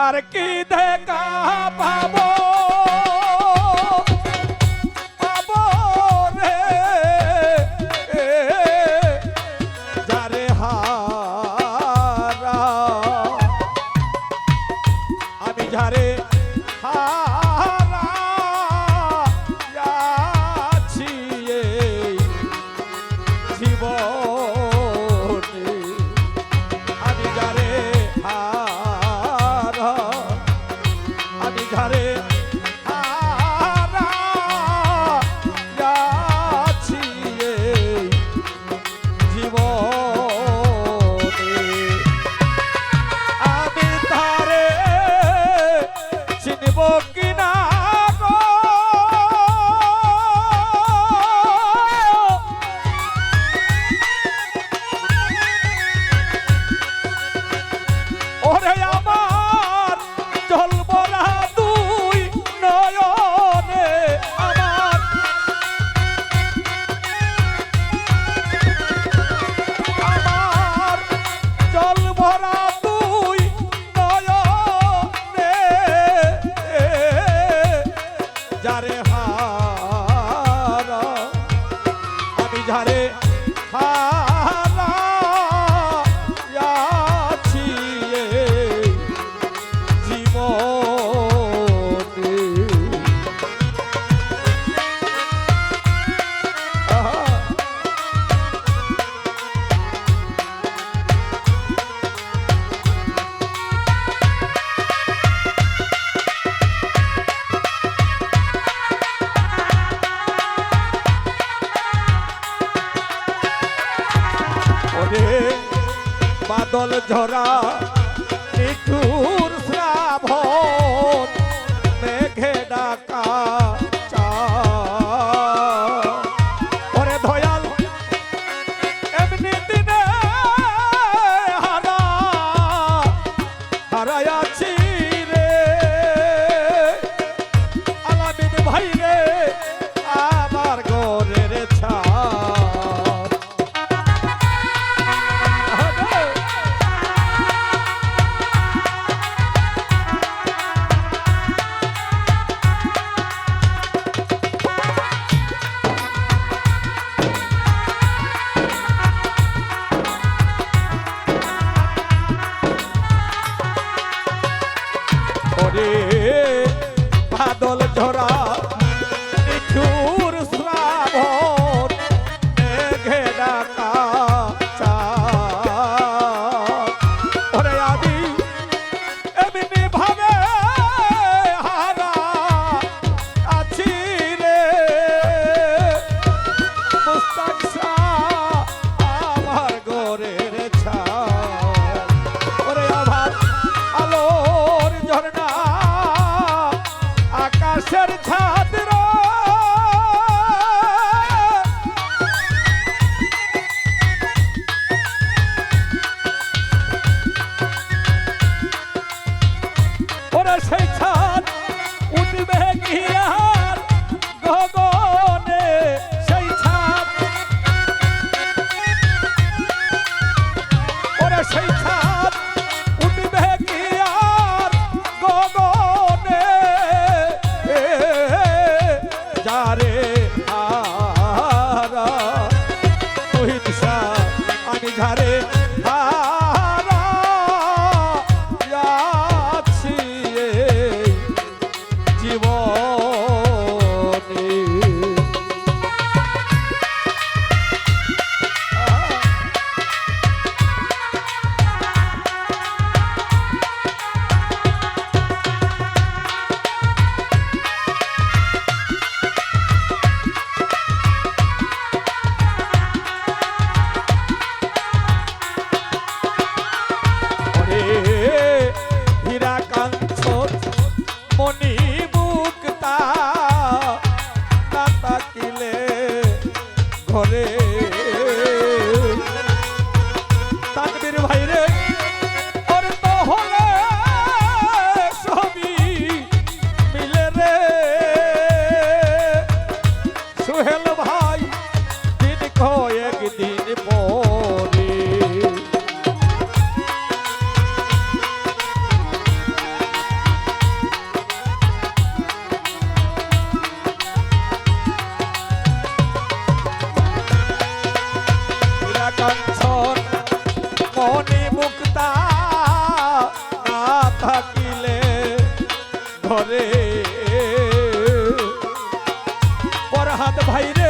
अर की दे का বাদল ঝরা নিঠুর শ্রাবণ মেঘে ডাকা হারায়াছি Beep beep. একদিন পরে। কাঞ্চন মনে মুক্তা না থাকিলে ঘরে। পরহাত ভাইরে